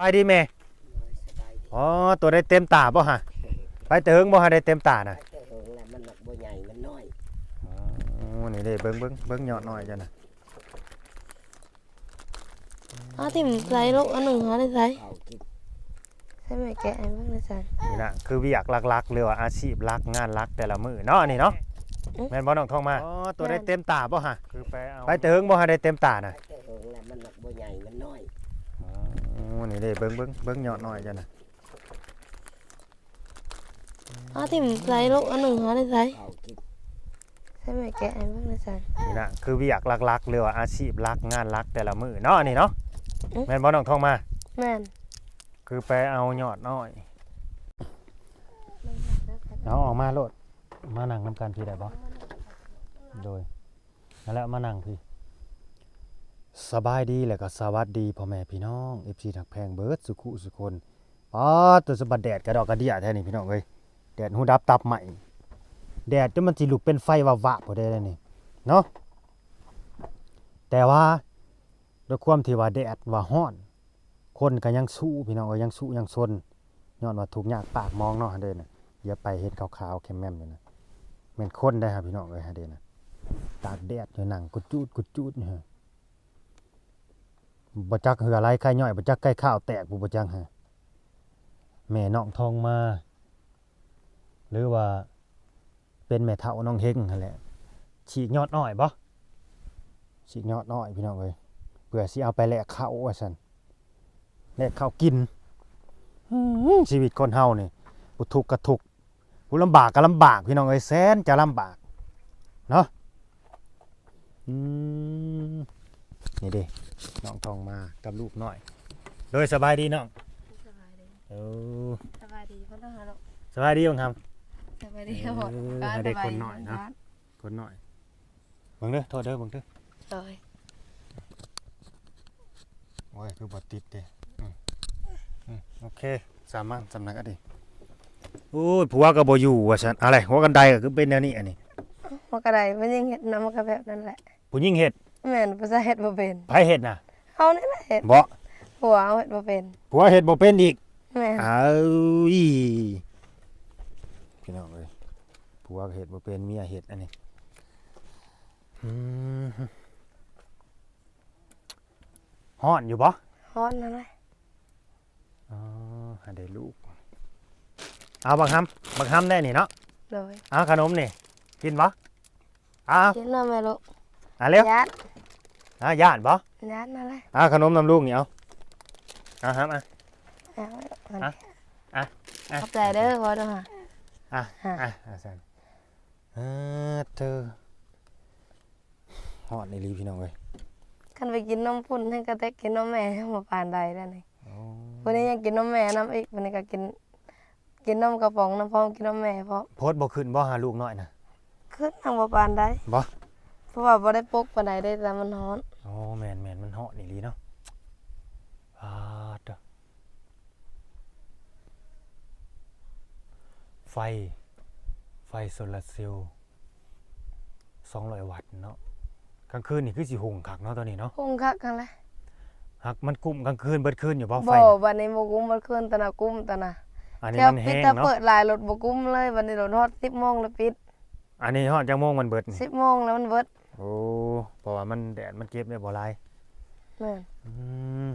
ไปดีแม่สบายดีอ๋อตัวได้เต็มตาบ่ฮะไปเติงบ่ฮะได้เต็มตาน่ะไปแต่เหิงแล้วมันหนักบ่ใหญ่มันน้อยอ๋อนี่เด้เบิ่งเบิ่งเบิ่งยอดน้อยจ้ะน่ะเอาที่มันใส่ลูกอันหนึ่งหาได้ใส่เขากินใช่ไหมแกะไอ้บ้างได้ใส่นี่น่ะคือเวียกหลักๆหรือว่าอาชีพหลักงานหลักแต่ละมื้อเนาะนี่เนาะแม่นบ่น้องทองมาอ๋อตัวได้เต็มตาบ่ฮะคือไปเอาไปเติงบ่ฮะได้เต็มตาน่ะไปแต่เหิงแล้วมันหนักบ่ใหญ่มันน้อย อ๋อนี่เด้เบิ่งเบิ่งเบิ่งยอดน้อยจ้ะน่ะเอาที่มันใส่ลูกอันหนึ่งหาได้ใส่เขากินใช่ไหมแกะไอ้บ้างได้ใส่นี่น่ะคือเวียกหลักๆหรือว่าอาชีพหลักงานหลักแต่ละมื้อเนาะนี่เนาะแม่นบ่น้องทองมา แม่นคือไปเอายอดน้อยเอาออกมาโลดมานั่งน้ำกันพี่ได้บ่โดยนั่นแหละมานั่งพี่ สบายดีแล้วก็สวัสดีพ่อแม่พี่น้อง FC ทักแพงเบิร์ดสุขุสุคนอ๋อตัวสะบัดแดดกระดอกกระเดียแท้นี่พี่น้องเอ้ยแดดหูดับตับใหม่ แดดจนมันสิลุกเป็นไฟวาวะพอได้เลยนี่เนาะแต่ว่าด้วยความที่ว่าแดดว่าฮ้อน คนก็ยังสู้พี่น้องเอ้ยยังสู้ยังซนย้อนว่าทุกยากปากมองเนาะเด้น่ะอย่าไปเห็นขาวๆแคมแม่มอยู่นะแม่นคนได้ครับพี่น้องเอ้ยฮะเด้น่ะตากแดดอยู่หนังกุดจูดกุดจูดเนี่ฮะ บ่จักเหืออะไรไข่ย่อยบ่จักไก่ข้าวแตกบ่บ่จังฮะแม่น้องทองมา หรือว่าเป็นแม่เฒ่าน้องเฮงนั่นแหละฉีกยอดน้อยบ่ฉีกยอดน้อยพี่น้องเอ้ยเพื่อสิเอาไปแลกข้าวว่าซั่นแลกข้าวกินชีวิตคนเฮานี่ผู้ทุกข์ก็ทุกข์ผู้ลำบากก็ลำบากพี่น้องเอ้ยแสนจะลำบากเนาะอืมนี่เดิ น้องทองมากับลูกน้อย โดยสบายดีน้องสบายดีเออสบายดีพ่อต้องหาลูกสบายดีบ้างครับ สบายดีครับผมเออให้เด็กคนหน่อยนะ คนน้อยเบิ่งเด้อโทษเด้อเบิ่งเด้อโดยโอ้ยคือบ่ติดเด้อืมอืมโอเค สามารถสำนักอะดิโอ้ยผัวก็บ่อยู่ว่าซั่นอะไรหัวกันไดก็คือเป็นแนวนี้อันนี้ มันก็ได้มันยังเห็ดน้ำมันก็แบบนั้นแหละผู้หญิงเฮ็ด แม่นภาษาเห็ดบ่เป็นไผเฮ็ดน่ะเอานี่แหละเห็ดบ่หัวเอาเห็ดบ่เป็นผัวเฮ็ดบ่เป็นอีกแม่นอ้าวอีพี่น้องเอ้ยผัวก็เฮ็ดบ่เป็นเมียเฮ็ดอันนี้อืมฮ้อนอยู่บ่ฮ้อนนั่นแหละอ๋อหาได้ลูกเอาบังคับบังคับได้นี่เนาะโดยเอาขนมนี่กินบ่เอากินน้ำแม่ลูกเอาเร็วยัดเอาย่านบ่ยัดนั่นแหละเอาขนมนำลูกนี่เอาเอาครับอะ เอาไว้ลูกมันอะอะอะ ขอบใจเด้อพ่อเด้อฮะอะฮะอะอะสันเออเธอฮอดในรีพี่น้องเอ้ยคันไปกินนมพุ่นให้ก็แต่กินนมแม่ให้มาปานใดแล้วนี่โอ้วันนี้ยังกินนมแม่น้ำอีกวันนี้ก็กิน กินนมกระป๋องน้ำพร้อมกินนมแม่เพราะโพสต์บ่ขึ้นบ่หาลูกน้อยนะขึ้นทางบ่ปานใดบ่ เพราะว่าบ่ได้ปกปานใดได้แต่มันร้อน โอ้แม่นแม่นมันฮอดในรีเนาะอ่าเด้อไฟ ไฟโซลาร์เซลล์200วัตต์เนาะกลางคืนนี่คือสิหุงคักเนาะตัวนี้เนาะพุ่งคักกันเลยหักมันกุ้มกลางคืนเบิดคืนอยู่บ่ไฟบ่น่ะวันนี้บ่กุ้มบ่คืนตะนะกุ้มตะนะอันนี้แค่มันปิดแห้งแต่เนาะเปิดหลายรถบ่กุ้มเลยวันนี้รถฮอด10โมงแล้วปิด อันนี้ฮอดจังโมงมันเบิดนี่ 10โมงแล้วมันเบิด โอ้เพราะว่ามันแดดมันเก็บได้บ่หลายแม่นอืม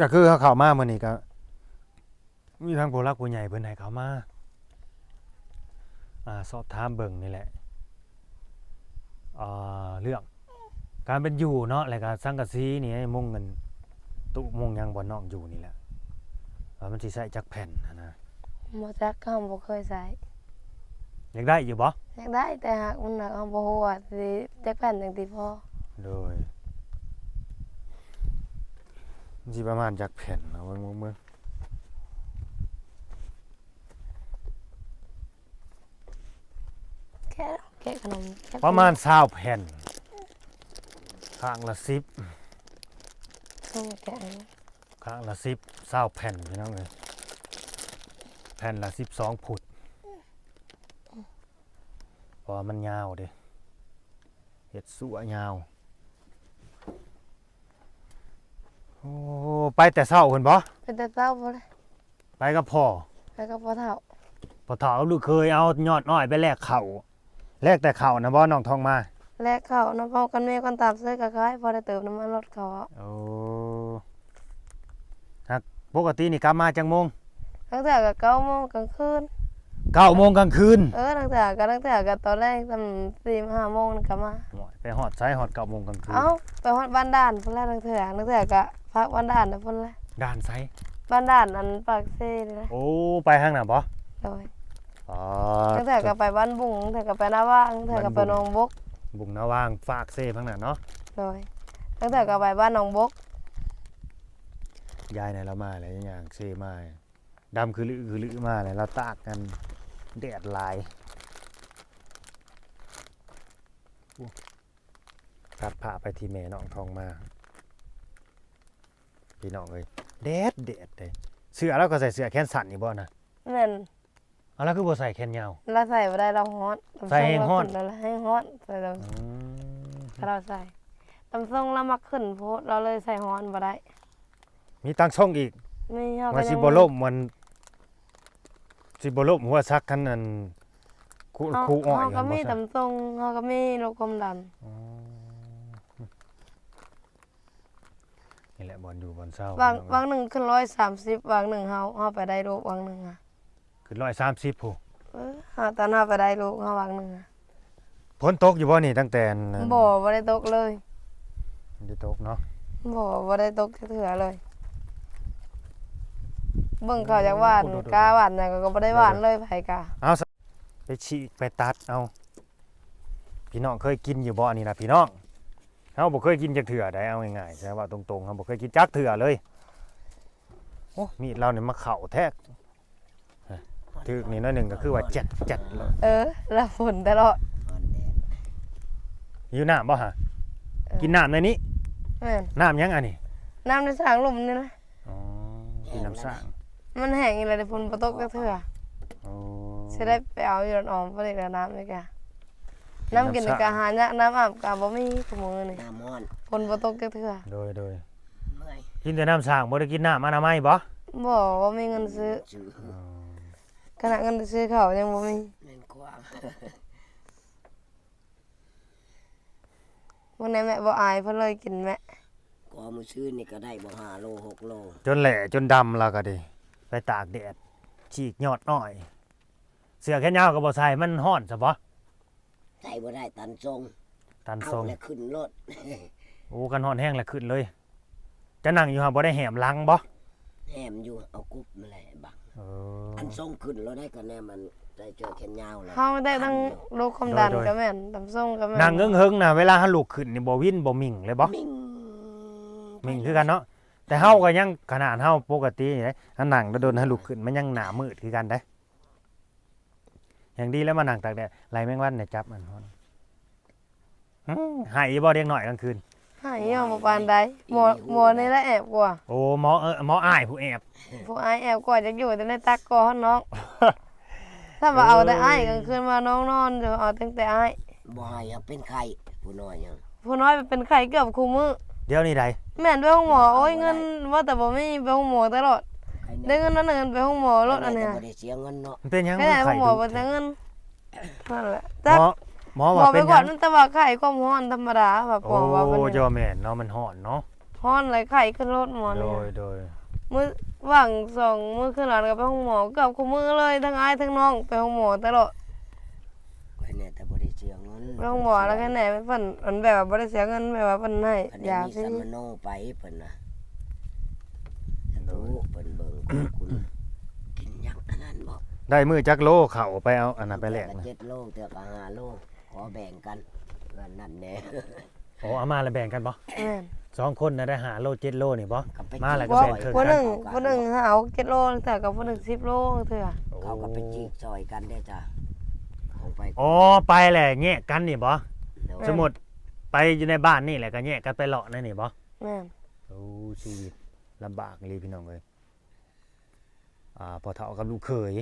ก็คือเขาเข้ามามื้อนี้ก็มีทางผู้รักผู้ใหญ่เพิ่นให้เขามาอ่าสอบถามเบิ่งนี่แหละอ่าเรื่องการเป็นอยู่เนาะแล้วก็สังกะสีนี่ให้มุงเงินตุมุงหยังบ่นอกอยู่นี่แหละว่ามันสิใช้จักแผ่นหั้นนะบ่จักเขาบ่เคยใช้ อยากได้อยู่บ่อยากได้แต่หากมันหนักเอาบ่ฮู้ว่าสิจักแผ่นจังสิพอโดยมันสิประมาณจักแผ่นเอาเบิ่งเบิ่งเบิ่งแค่แค่ขนมแค่ประมาณ20แผ่นข้างละ10ต้องแกะอันนี้ข้างละสิบเศร้าแผ่นพี่น้องเลยแผ่นละสิบสองผุดเพราะว่ามันยาวเด้เห็ดสัวยาว โอ้อ้ไปแต่เช้าเพิ่นบ่เป็นแต่เต้าบ่เลยไปกับพ่อแล้วก็พ่อเฒ่าพ่อเฒ่าลูกเคยเอายอดอ้อยไปแลกข้าวแลกแต่ข้าวนะบ่น้องทองมา แลกข้าวน้ำเผากันแม่กันตามซื้อก็ขายพอได้เติมน้ำมันรถเขาเอาโอ้ฮักปกตินี่กลับมาจังโมง ตั้งแต่ก็เก้าโมงกลางคืน 9โมงกลางคืน เออตั้งแต่ก็ตั้งแต่ก็ตอนแรกทำสี่ห้าโมงนี่ก็มาโอ้ยไปฮอดไสฮอด9โมงกลางคืน เอ้าไปฮอดบ้านด่านพุ่นแรกตั้งแต่ตั้งแต่ก็พักบ้านด่านนะพุ่นแรกด้านไสบ้านด่านอันปากเซ่นี่นะโอ้ไปทางน่ะบ่โดยอ๋อตั้งแต่ก็ไปบ้านบุ้งตั้งแต่ก็ไปหน้าว่างตั้งแต่ก็ไปหนองบกบุงนาวางฝากเซ่พังน่ะเนาะโดยตั้งแต่ก็ไปบ้านหนองบกยายเนี่ยเรามาอะไรอย่างเซมาดำคือลือคือลือมาเลยเราตากกัน แดดหลายอู้ตัดผ้าไปที่แม่น้องทองมา พี่น้องเลยแดดแดดเลยเสื้อเราก็ใส่เสื้อแขนสั้นนี่บ่นะแม่นเอาแล้วคือบ่ใส่แขนยาวเราใส่บ่ได้เราฮ้อนตำใส่ให้ฮ้อนเราให้ฮ้อนใส่เราอืมถ้าเราใส่ตำส้งเรามักขึ้นโพดเราเลยใส่ฮ้อนบ่ได้ มีตังช่องอีกไม่เฮาก็ว่าสิยังบ่ล่มมัน สิบ่ล่มหัวซักคันนั้นคู่เฮาคู่อ้อยเฮาก็นบ่มีซะตำส้งเฮาก็มีโลกความดันอ๋อนี่แหละบอลอยู่บอลเศร้าบางพี่น้บางหนึ่งขึ้น130บางหนึ่งเฮาเฮาไปได้โลกบางหนึ่งอะคือร้อยสามสิบผู้เออเฮาตอนเฮาไปได้โลกเฮาบางหนึ่งอะฝนตกอยู่บ่นี่ตั้งแต่นั้นบ่บ่ได้ตกเลยได้ตกเนาะบ่บ่ได้ตกเถื่อเลย เบิ่งเขาจากหวานกาหวานน่ะก็บ่ได้หวานเลยไผกาเอาซะไปฉีกไปตัดเอาพี่น้องเคยกินอยู่บ่อันนี้นะพี่น้องเฮาบ่เคยกินจักเถื่อได้เอาง่ายๆใช่ว่าตรงๆเฮาบ่เคยกินจักเถื่อเลยโอ้มีดเราเนี่ยมาเข้าแทกถึกนี่น้อยหนึงก็คือว่าเจ็ดเจ็ดเลยเออแล้วฝนตลอดอ่อนแดดอยู่น้ำบ่ฮะกินน้ำในนี้แม่นน้ำยังอันนี้น้ำในสางลมนี่นะอ๋อกินน้ำสร้าง มันแห้งอีหลีเดี๋ยวฝนบ่ตกจักเถื่อโอ้สิได้ไปเอาอยู่ออมบ่ได้กับน้ำเลยกะน้ำกินนี่ก็หายากน้ำอาบก็บ่มีทุกมื้อนี่หน้ามอนฝนบ่ตกจักเถื่อโดยโดยเมื่อยกินแต่น้ำสร้างบ่ได้กินน้ำอนามัยบ่บ่บ่มีเงินซื้อจือขนาดเงินซื้อข้าวยังบ่มีแม่นกว้างวันนี้แม่บ่อายเพิ่นเลยกินแม่กอมือซื้อนี่ก็ได้บ่ห้าโลหกโลจนแหล่จนดำแล้วก็ดิ ไปตากแดดฉีกยอดอ้อย เสื้อแขนยาวก็บ่ใส่มันฮ้อนซะบ่ใส่บ่ได้ตันทรงตันเอาทรงแล้วขึ้นรถ โอ้กันฮ้อนแห้งแล้วขึ้นเลย จะนั่งอยู่ห่าบ่ได้แหมหลังบ่แหมอยู่เอากุ๊บมาแหละบังเออ อันทรงขึ้นเราได้ก็แน่มันได้เจอแขนยาวแล้วเฮาได้ทั้งโรคความดันโดยโดย ก็แม่นตำส้มก็แม่นนั่งเฮิงๆน่ะเวลาเฮาลุกขึ้นนี่บ่วินบ่มิ่งเลยบ่มิ่งมิ่งคือกันเนาะ แต่เฮาก็ยังขนาดเฮาปกตินี่เด้ถ้านั่งแล้วโดนเฮาลุกขึ้นมันยังหน้ามืดคือกันเด้ อย่างดีแล้วมานั่งตากแดดไล่แมงวันเนี่ยจับมันฮ้อนอื้อหายบ่เด็กน้อยกลางคืน หายยอมบ่ปานใดหมอหมอนี่ละแอบกว่าโอ้หมอเออหมออ้ายผู้แอบ ผู้อายแอบกว่าจะอยู่แต่ในตักกอน้อง ถ้าว่าเอาแต่อ้ายกลางคืนมาน้องนอนจะเอาตั้งแต่อ้ายบ่ให้เอาเป็นไข้ผู้น้อยยังผู้น้อยเป็นไข้เกือบคู่มื้อ เดี๋ยวนี้ใดแม่นไปห้องหมอโอ้ยเงินว่าแต่บ่มีไปห้องหมอตลอดไข้ได้เงินนั้นเงินไปห้องหมอรถอันเนี้ยแต่บ่ได้เสียเงินเนาะมันเป็นหยังไม่ได้ห้ไข้องหมอดุบ่ได้เงินนั่นแหละหจักมอหมอหมว่าอไปเป็นหก่อยันงนั่นแต่ว่าไข้ความร้อนธรรมดาแบบหมโอ้อว่ามันเจ้าแม่นเนาะมันฮ้อนเนาะร้อนเลยไข้ขึ้นรถหมอโดเนี่ยยโดยมื้อว่างสองมื้อขึ้นหลานก็ไปห้องหมอเกือบคู่มื้อเลยทั้งอ้ายทั้งน้องไปห้องหมอตลอด ไข้เนี่ยแต่บ่ได้เสียเงินไปห้องหมอแล้วแค่ไหนไปเพิ่นอันแบบว่าบ่ได้เสียเงินแบบว่าเพิ่นให้อันนี้ยามีฟรีสัมมโนไปเพิ่นน่ะดูเพิ่นเบิ่งคุณคุณกินหยังอันนั้นบ่ได้มือจักโลเข้าไปเอาอันนั้นไปแลกเทื่อนะเจ็ดโลเทื่อก็ห้าโลขอแบ่งกันเงินนั่นแน่โอ้เอามาแล้วแบ่งกันบ่แม่นสองคนน่ะได้หาโลเจ็ดโลนี่บ่ ก็ไปมาแล้วก็บ่แบ่งครึ่ง ผู้หนึงเอากันผู้หนึงหาเอา7โลแต่กับผู้หนึง10โลเทื่อเขาก็ไปจีกซอยกันได้อจ้ะของ ไปอ๋อไปแหละแยกกันนี่บ่เดี๋ยวแม่นสมมุติไปอยู่ในบ้านนี่แหละก็แยกกันไปเลาะนั่นนี่บ่แม่นโอ้ชีวิตลำบากเลยพี่น้องเอ้ยอ่าพอเฒ่ากับลูกเขย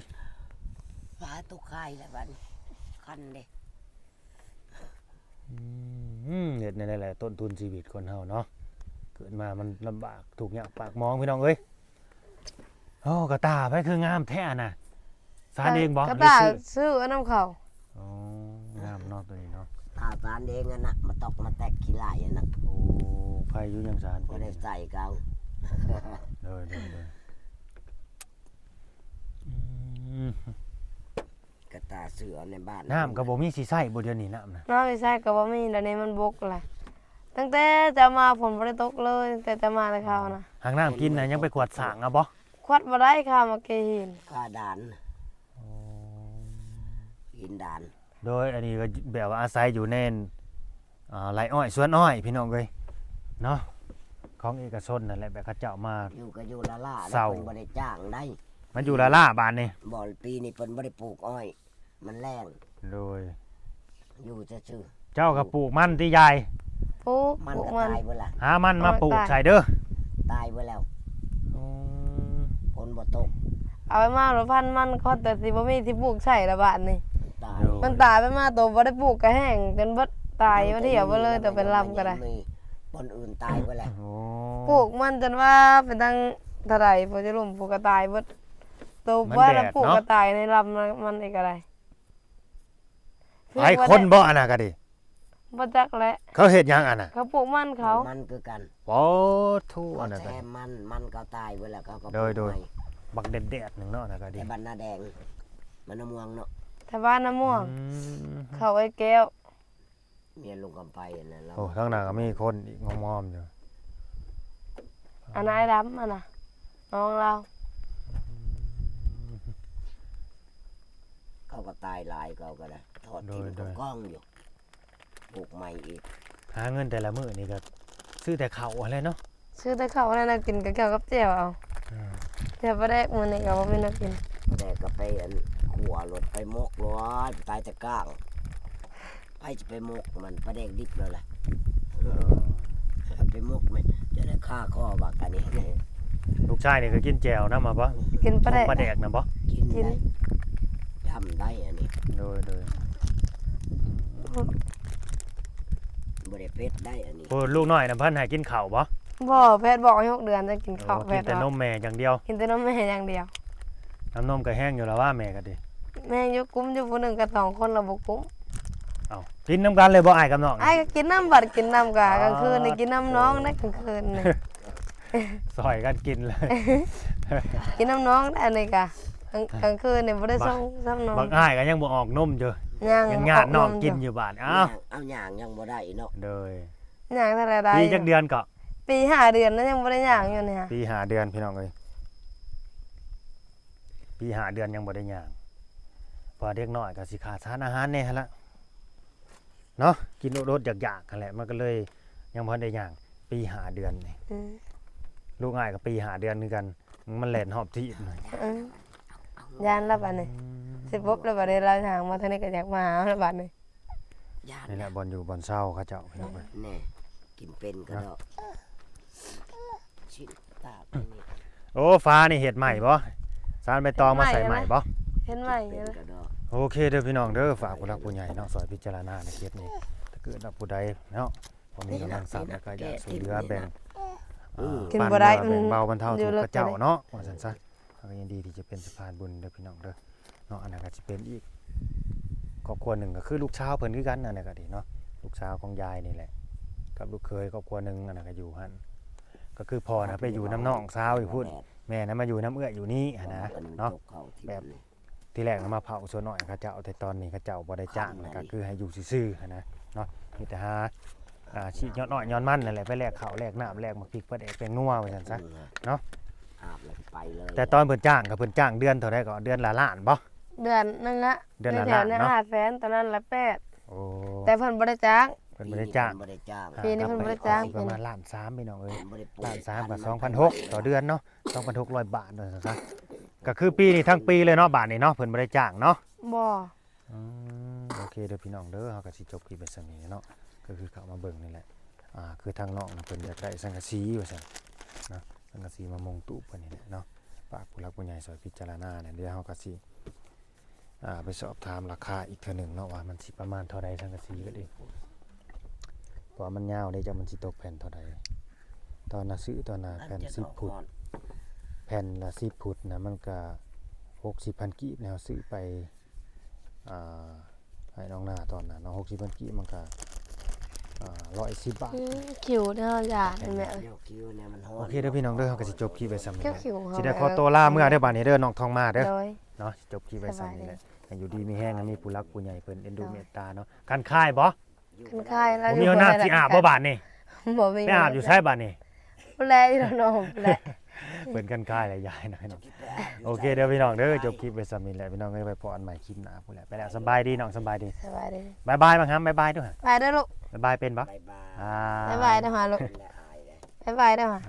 ฟ้าตกไข่แล้วบัดนี้คันเด้อืมเฮ็ดในนแหละต้นทุนชีวิตคนเฮาเนาะเกิดมามันลำบากถูกข์ยากปากหมองพี่น้องเอ้ยโอ้กระตาไปคืองามแท้น่ะสารเองบ่กระหรือตายซื้อซื้อเอาน้ำเขา อ๋องามเนาะตัวนี้เนาะ ข้าวสารเองอะนะมาตอกมาแตกขี้ไหลอะนะโอ้ไผอยู่ยังสารก็ได้ใส่เกาเลยเลยเลยอืมกระตาเสือในบ้านน้ำก็บ่มีสิใช้บ่เดี๋ยวนี้น้ำนะน้ำไม่ใช่ก็บ่มีเดี๋ยวนี้มันบกแหละตั้งแต่จะมาฝนบ่ได้ตกเลยตั้งแต่จะมาแต่เขานะหางน้ำกินน่ะยังไปกวาดสางอะบ่ควัดบ่ได้ค่ะมาเกหินข้าดาน กินดาน โดยอันนี้ก็แบบว่าอาศัยอยู่ในอ่าไรอ้อยสวนอ้อย พี่น้องเอ้ยเนาะของเอกชนนั่นแหละแบบเขาเจ้ามา อยู่ก็อยู่ละล่าเศร้าเพิ่นบ่ได้จ้างได้มันอยู่ละล่าบานนี่บ่อปีนี้เพิ่นบ่ได้ปลูกอ้อย มันแรงโดย อยู่ซื่อเจ้าก็ปลูกมันที่ยายปลูกๆมันปลูกก็มัน ตายเบิดล่ะหามันมาปลูกเอาไว้ตายใส่เด้อตายเบิดแล้วอืมฝนบ่ตกเอาไปมาหรือพันมันเขาแต่สิบ่มีที่ปลูกใส่ละบาดนี่ ตายมันตายไปมาตัวบ่ได้ปลูกก็แห้งจนเบิดตายว่าเที่ยวไปเลยแต่เป็นลำก็ได้มีคนอื่นตายไปแล้วโอ้ปลูกมันจนว่าเป็นตั้งเท่าไหร่พอจะลุ่มปลูกกระตายเบิดตัวว่าแล้วปลูกกระตายในลำมันอีกอะไรไอ้คนบ่อันน่ะก็ดิบ่จักแหละเขาเฮ็ดหยังอันน่ะเขาปลูกมันเขามันคือกันโอ้ทูอันน่ะก็แซดิมมันมันก็ตายไปแล้วเขาก็ปโดลูยกโดยใหม่บักเด็ดๆหนึงเนาะอันน่ะก็ดิแต่บ้านนาแดงมันน้ำม่วงเนาะ แถวบ้านน้ำม่วงอืมเขาไอ้แก้ว เมียลุงกำไปอันนั้นแล้วโอ้ข้างหน้าก็มีคนอีกงอมๆอยู่อันนายดำอันน่ะ น้องเรา เขาก็ตายหลายเขาก็ได้ทอดทิ้งกับกล้องอยู่ปลูกใหม่อีกหาเงินแต่ละมื้อนี่ก็ซื้อแต่ข้าวอะไรเนาะซื้อแต่เขานั่นน่ะกินกับแก้วกับแจ่วเอาอืมแต่บ่ได้มื้อนี้ก็บ่มีนักกินแต่ก็ไปอัน ขัวรถไปมกร้อนตายแต่ก้างไปจะไปมกมันประเด็กดิบเลยล่ะไปมกมันจะได้ฆ่าข้อบักอันนี้ลูกชายนี่ก็กินแจวนะมาบ่กินบ่ได้ปลาแดกนะบ่กินกินได้ทำได้อันนี้โดยโดยบริเพชได้อันนี้โอ้ลูกน้อยน่ะเพิ่นให้กินข้าวบ่บ่แพทย์บอกให้หกเดือนจะกินข้าวโอ้แพกินทย์แต่นบอกมแม่อย่างเดียว กินแต่นมแม่อย่างเดียวน้ำนมก็แห้งอยู่แล้วว่าแม่ก็ดิ แม่อยู่กุ้มอยู่ผู้หนึงกับสองคนเราบ่กุ้มเอ้ากินน้ำกันเลยบ่อ้ายกับน้องไอ้ก็กินน้ำบัดกินน้ำกะอ๋อกลางคืนนี่กินน้ำน้องนะกลางคืนนี่ซอยกันกินเลย กินน้ำน้องได้อันนี้กะกลางกลางคืนนี่บ่ได้ส่งซ้ำน้องบางอ้ายก็ยังบ่ออกนมอยู่ย่างยังญาติน้องกินอยู่บ้านอ้าวเอาหย่างยังบ่ได้เนาะโดยย่างเท่าไหร่ได้ปีจักเดือนก็ปีห้าเดือนแล้วยังบ่ได้ย่างอยู่เนี่ยปีหาเดือนพี่น้องเอ้ยปีหาเดือนยังบ่ได้ย่างเพอเด็กน้อยก็สิขาดสารอาหารแน่หั่นละเนาะกินรสๆอยากๆกันแหละมันก็เลยยังบ่ทันได้ย่างปีหาเดือนนี่อืมลูกง่ายกับปีหาเดือนคือกัน มันแล่นหอบที่หน่อยอืมย่านแล้วบัดนี้สิปุ๊บแล้วบัดนี้เราทางมาทางนี้ก็อยากมาหาแล้วบัดนี้ญาตินี่แหละบอลอยู่บอลเศร้าเขาเจ้าพี่น้องเอ้ยแน่กินเป็นก็ดอกชิ้นตาไปนี่โอ้ฟ้านี่เห็ดใหม่บ่สารใบตองมาใส่ใหม่บ่ เห็นไหมเป็นนะก็ดอกโอเคเด้อพี่น้องเด้อฝากผู้รักผู้ใหญ่เนาะซอยพิจารณาในเคสนี้ถ้าเกิดว่าผู้ใดเนาะผมมีกำลังทรัพย์แล้วก็อยากช่วยเหลือแบ่งอ่ากินบ่ได้ปันเรือแบ่งมันเบาบรรเทาอยู่ทุกข์เลิกกับเจ้าไปเลยเนาะว่าซั่นซะเราก็ยินดีที่จะเป็นสะพานบุญเด้อพี่น้องเด้อเนาะอันนั้นก็สิเป็นอีกครอบครัวหนึ่งก็คือลูกชาวเพิ่นคือกันนั่นแหละก็ดีเนาะลูกสาวของยายนี่แหละ กับลูกเคยครอบครัวหนึงอันนั้นก็อยู่หั่นก็คือพ่อนะไปอยู่น้ำน้องสาวอยู่พุ่นแม่นะมาอยู่น้ำเอื้ออยู่นี่หั้นนะอันเนาะตกเข้ที่แบบนี่ ที่แรกน่ะมาเผาส่วนหน่อยเขาเจ้าแต่ตอนนี้เขาเจ้าบ่ได้จ้างนะก็คือให้อยู่ซื่อๆหั้นนะเนาะมีแต่หาอ่าชียอดน้อยย้อนมันนั่นแหละไปแลกข้าวแลกน้ำแลกมาพริกปลาแดกเป็นนัวว่าซั่นซะ เนาะ อาบแล้วไปเลยแต่ตอนเพิ่นจ้างก็เพิ่นจ้างเดือนเท่าใดก็เดือนละล้านบ่ เดือนนึงละเดือนละแถวๆล้านเนาะห้าแสนตอนนั้นละแปดโอ้แต่เพิ่นบ่ได้จ้างเพิ่นบ่ได้จ้างปีนี้เพิ่นบ่ได้จ้างปีนี้เพิ่นบ่ได้จ้าง ประมาณล้านสามพี่น้องเอ้ยบ่ได้ปลูล้านสามกับพัสองธุ์พันหกต่อเดือนเนาะสองพันหกร้อยบาทว่าซั่นซะ ก็คือปีนี้ทั้งปีเลยเนาะบาทนี้เนาะเพิ่นบ่ได้จ้างเนาะบ่อืมโอเคเด้อพี่น้องเด้อเฮาก็สิจบคลิปไปซั่นนี้เนาะก็คือเข้ามาเบิ่งนี่แหละอ่าคือทางน้องน่ะเพิ่นอยากได้สังกะสีว่าซั่นเนาะสังกะสีมามงตู้เพิ่นนี่แหละเนาะฝากผู้หลักผู้ใหญ่ช่วยพิจารณาเนี่ยเดี๋ยวเฮาก็สิอ่าไปสอบถามราคาอีกเทื่อหนึงเนาะว่ามันสิประมาณเท่าใดสังกะสีก็ดีเพราะว่ามันยาวเด้จ้ะมันสิตกแผ่นเท่าใดตอนน่ะซื้อตอนน่ะอันแผ่นจะสิ แผ่นละสิบพุดนะมันก็60,000กีบแนวซื้อไปอ่าให้น้องหน้าตอนนั้นเนาะ60,000กีบมันก็อ่า110บาทอืมคิวเท่าหยาดแม่เอ้ยเดี๋ยวคิวเนี่ยมันฮ้อนโอเคเด้อพี่น้องเด้อเราก็สิจบคลิปไว้ซ้ำนี้เกี่ยวแหละคิวของสิได้เขาขอตัวลาเมื่อเด้อบัดนี้เด้อน้องทองมาเด้อโดยเนาะจบคลิปไว้ซ้ำนี้แหละให้อยู่ดีมีแห้งให้มีผู้รักผู้ใหญ่เพิ่นเอ็นดูเนาะเมตตาเนาะกันค่ายบ่อยู่คันคายแล้วบ่มีเอาน้ำสิอาบบ่บาดนี่บ่มีไม่อาบอยู่ใช่บาดนี่บ่แลที่เราน้องบ่แล เพิ่นกันค่ายแล้วยายหน่อยเนาะคิดไปอาบยู่โอเคเด้อพี่น้องเด้อจบคลิปไว้ซ้ำนี้แหละพี่น้องก็ไปพออันใหม่คลิปหน้าพุ่นแหละไปแล้วสบายดีน้องสบายดีสบายดีบ๊ายบายบ้างครับบ๊ายบายด้วยไปเด้อลูกบ๊ายบายเป็นบ่บายบายอ่าบ๊ายบายเด้อหาลูกและอายเลยบ๊ายบายเด้อหา